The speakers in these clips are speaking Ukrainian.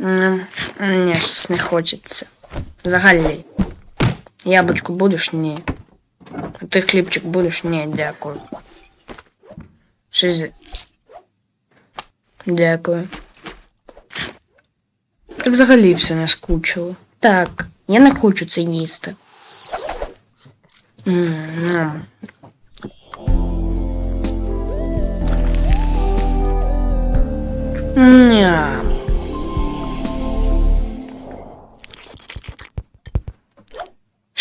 М, Ні, щось не хочеться. Взагалі. Яблучко будеш? Ні. Ти хлібчик будеш? Ні, дякую. Шизі. Дякую. Ти взагалі все не скучило. Так, я не хочу це їсти. М, ням. Ням.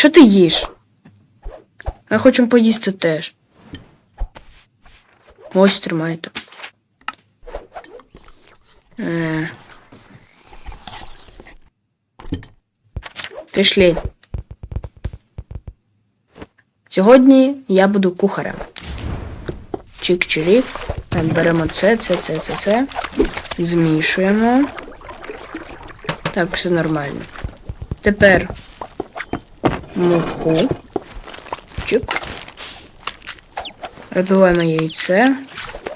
Що ти їш? Я хочу поїсти теж. Ось тримайте. Е. Пішли. Сьогодні я буду кухарем. Чик-чирік. Так, беремо це, це, це, це, це. Змішуємо. Так, все нормально. Тепер муку. Чик. Розбиваємо яйце,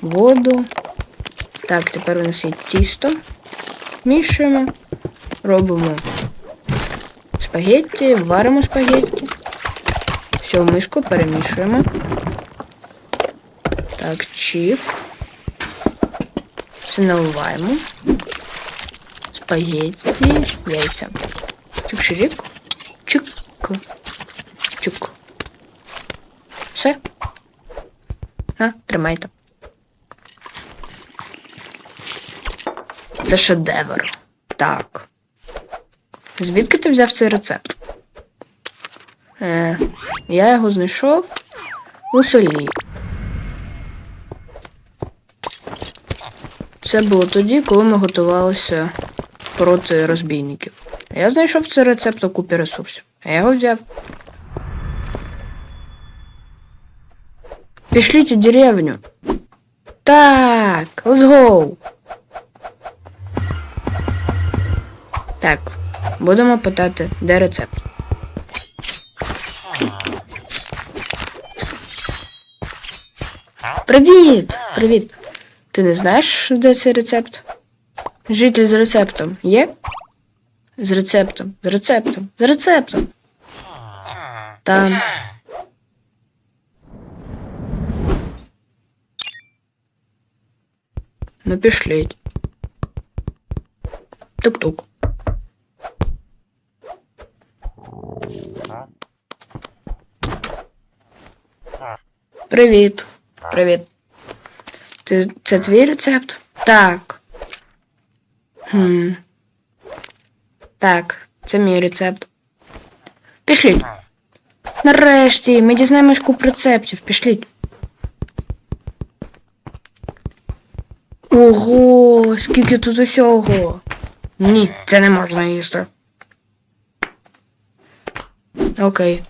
воду. Так, тепер у нас є тісто. Мішуємо. Робимо спагетті, варимо спагетті. Все в миску перемішуємо. Так, чик. Все наливаємо. Спагетті, яйця. Чик-чирик. Чик. Все. На, тримайте. Це шедевр. Так. Звідки ти взяв цей рецепт? Е, я його знайшов у селі. Це було тоді, коли ми готувалися проти розбійників. Я знайшов цей рецепт у купі ресурсів. Я його взяв. Пішліть у деревню. Так, let's go. Так, будемо питати, де рецепт. Привіт! Привіт! Ти не знаєш, де цей рецепт? Житель з рецептом є? З рецептом, з рецептом, з рецептом. Там. Ну. Тук-тук. Привіт. Привіт. Ти, це твій рецепт? Так. Хм. Так, це мій рецепт. Пішліть. Нарешті, ми дізнаємось куп рецептів. Пішліть. Ого, скільки тут усього. Ні, це не можна їсти. Окей.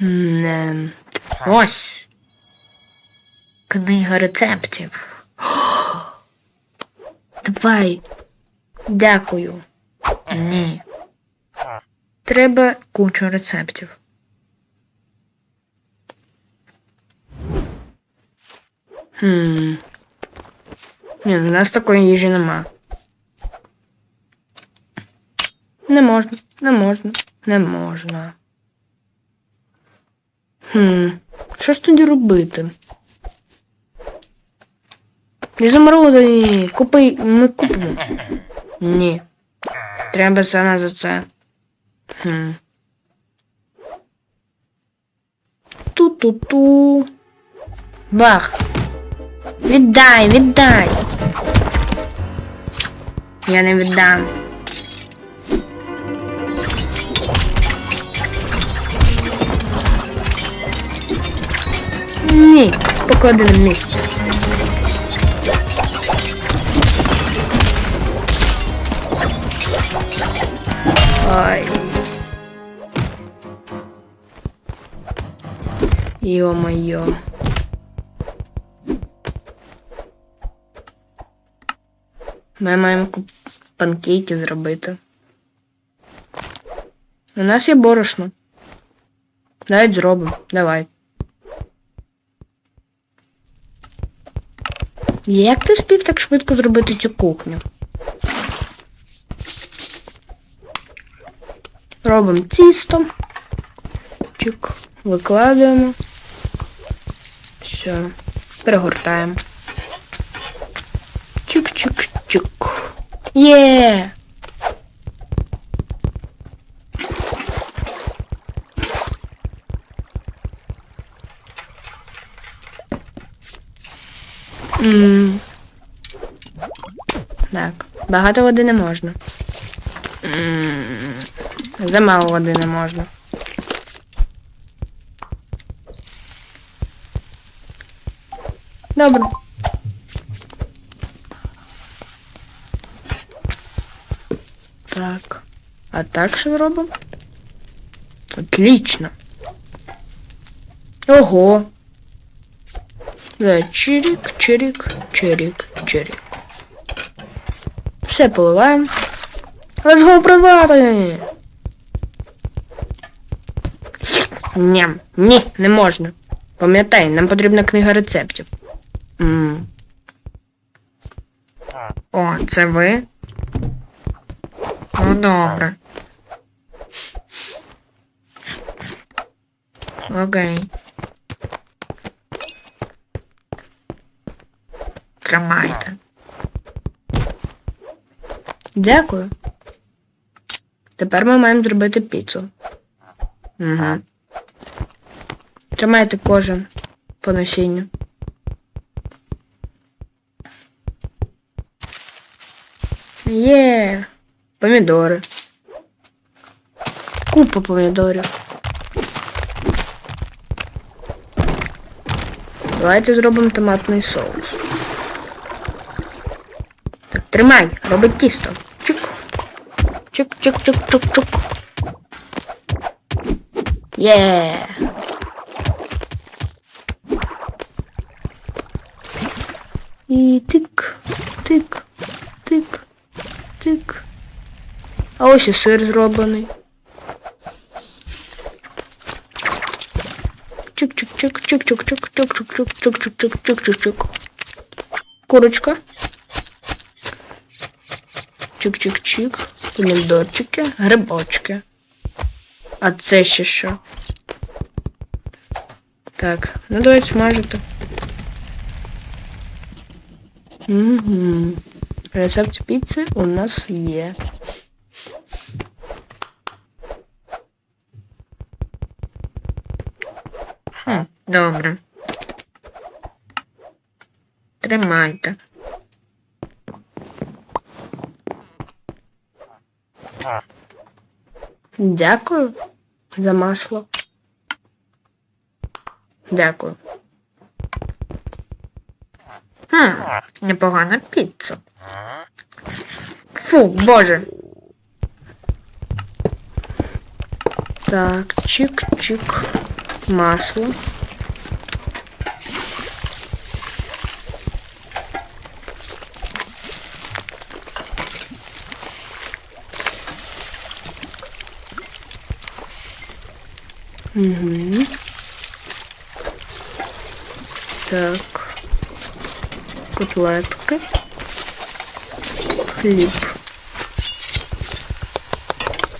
Ем, Ось. Книга рецептів. Давай. Дякую. Ні. Треба кучу рецептів. Хм. Ні, у нас такої їжі нема. Не можна, не можна, не можна. Хм. Що ж тоді робити? Ізумруди, купи, ми купимо. Ні. Треба саме за це. Хм. Ту-ту-ту. Бах. Віддай, віддай. Я не віддам. Ні, поклади на місце. Давай. Ё-моё. Ми маємо панкейки зробити. У нас є борошно. Навіть зробимо. Давай. Як ти спів так швидко зробити цю кухню? Робимо тісто. Чик. Викладаємо. Все. Перегортаємо. Чик-чик-чик. Є! М. Так, багато води не можна. М. Замало води не можна. Добре. Так. А так що робимо? Отлично. Ого. Да, чирик, чирик, чирик, чирик. Все поливаємо. Let's go привати! Ням. Ні, не можна. Пам'ятай, нам потрібна книга рецептів. м О, це ви? Ну, добре. Окей. Тримайте. Дякую. Тепер ми маємо зробити піцу. Угу. Тримайте кожен по насінню. Є. Помідори. Купа помідорів. Давайте зробимо томатний соус. Так, тримай, робить тісто. Чик. Чик, чик, чик, чик, чик. Є. ось і сир зроблений. Чик-чик-чик, чик-чик-чик, чик-чик-чик, чик-чик-чик, чик-чик-чик. Курочка. Чик-чик-чик. Помідорчики, грибочки. А це ще що? Так, ну давайте смажити. Угу. Рецепт піци у нас є. Хм, добре. Тримайте. Дякую за масло. Дякую. Хм, непогана піца. Фу, боже. Так, чик-чик. Масло. Угу. Так. Котлетки. Хліб.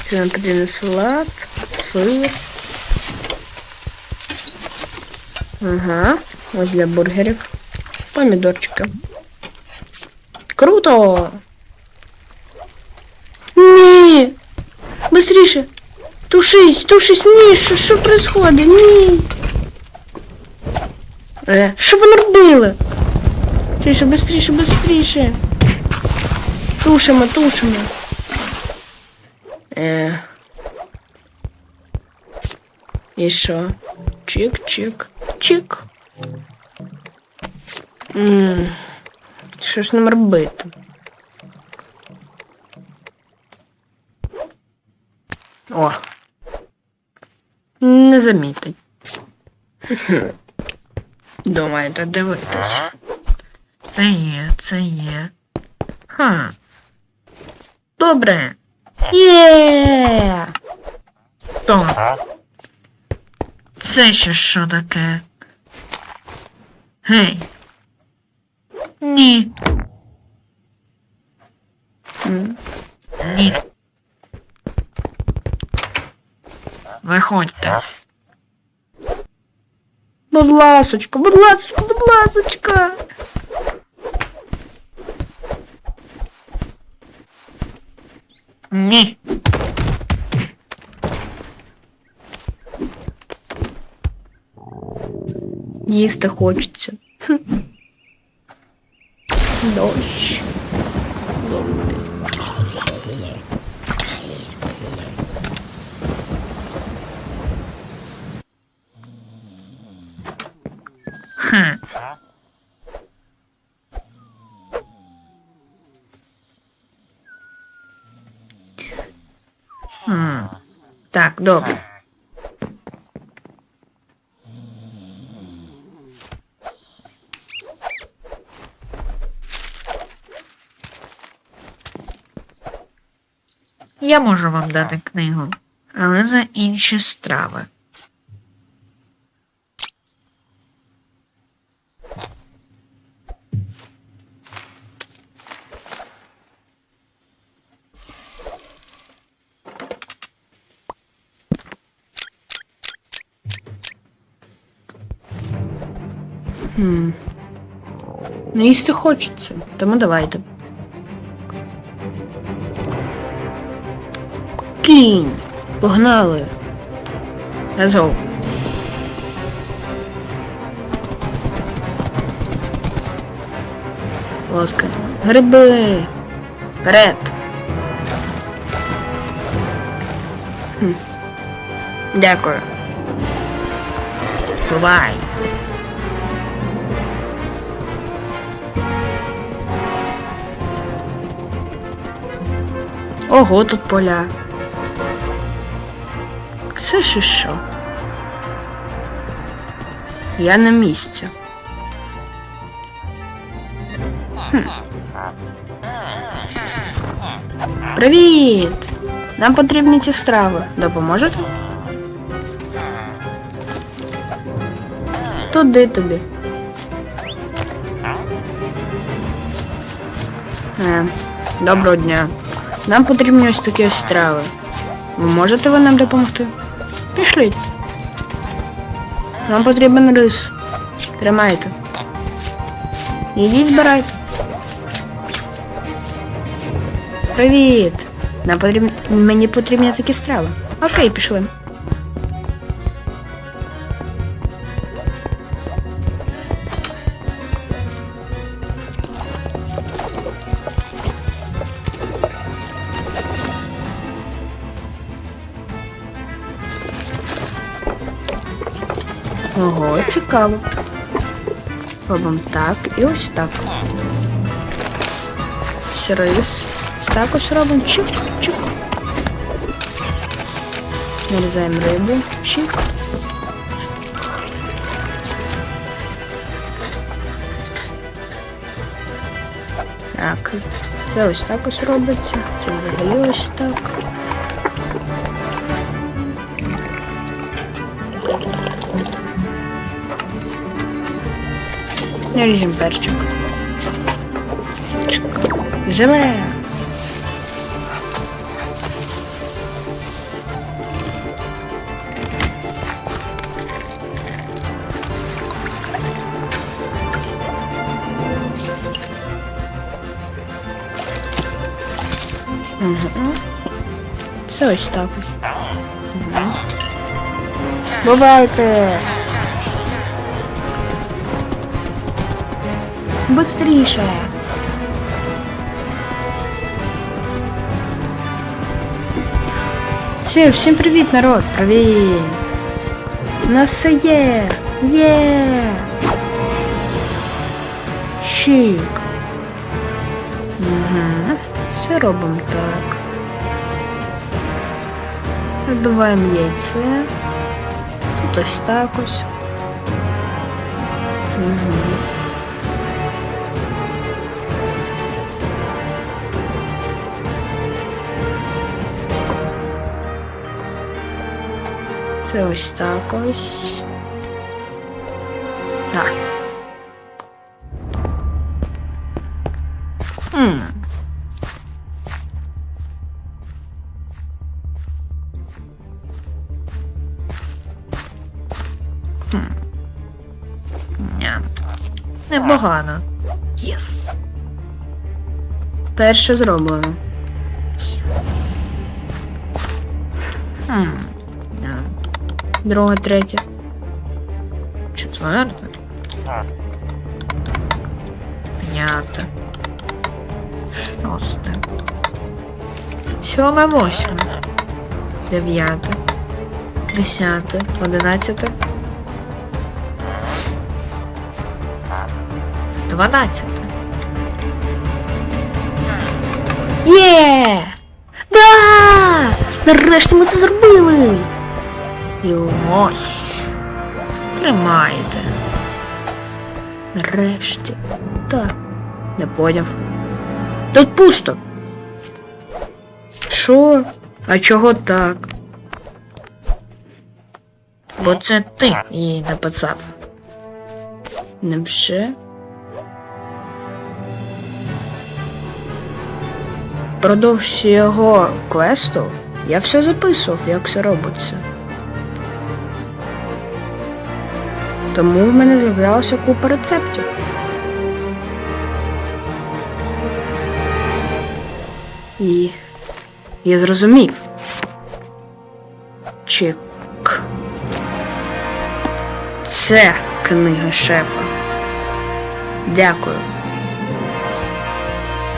Це нам потрібен салат, сир. Ага. Ось для бургерів. Помідорчики. Круто! Ні! Быстріше! Тушись, тушись, ні, що, що происходит? Ні. Е, що ви робили? Быстріше, быстріше, быстріше. Тушимо, тушимо. Е. І що? Чик-чик. Чик. Ммм. Що ж нам робити? О. Не замітить. Думаєте, дивитись. Це є, це є. Ха. Добре. Є. То. Це ще що таке? Гей. Ні. Ні. Виходьте. Будь ласочка, будь ласочка, будь ласочка. Ні. Їсти хочеться. Дощ. Так, добре. Я можу вам дати книгу, але за інші страви. Хм. Ну, їсти хочеться, тому давайте. Кінь. Погнали. Let's go. Ласка. Гриби. Вперед. Хм. Дякую. Бувай. Ого, тут поля. Це ще що? Я на місці. Хм. Привіт! Нам потрібні ці страви. Допоможете? Туди тобі. Е, доброго дня. Нам потрібні ось такі ось страви. Ви можете ви нам допомогти? Пішліть. Нам потрібен рис. Тримайте. Ідіть збирайте. Привіт. Нам потрібні... Мені потрібні такі страви. Окей, пішли. Цікаво. Робимо так і ось так. Ось Рис. Ось Так ось робимо. Чик, чик. Нарізаємо рибу. Чик. Так. Це ось так ось робиться. Це взагалі ось так. Наріжемо перчик. Желе. Угу. Це ось так ось. Бувайте! Быстріше. Все, всім привіт, народ! Привіт! У нас все є! Чик. Угу. Все робимо так. Вибиваємо яйце. Тут ось так ось. Угу. Це ось так ось. Так. Хм. Непогано. Єс. Перше зроблено. Хм. Ня. Друге, третє. Четверте. П'яте. Шосте. Сьоме, восьме. Дев'яте. Десяте. Одинадцяте. Дванадцяте. Є! Да! Нарешті ми це зробили! І ось. Тримайте. Нарешті. Так. Не поняв. Тут пусто. Що? А чого так? Бо це ти її написав. Невже? Впродовж його квесту я все записував, як все робиться. Тому в мене з'являлася купа рецептів. І я зрозумів. Чек. Це книга шефа. Дякую.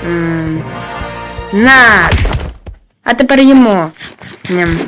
М, На! А тепер їмо. Ням.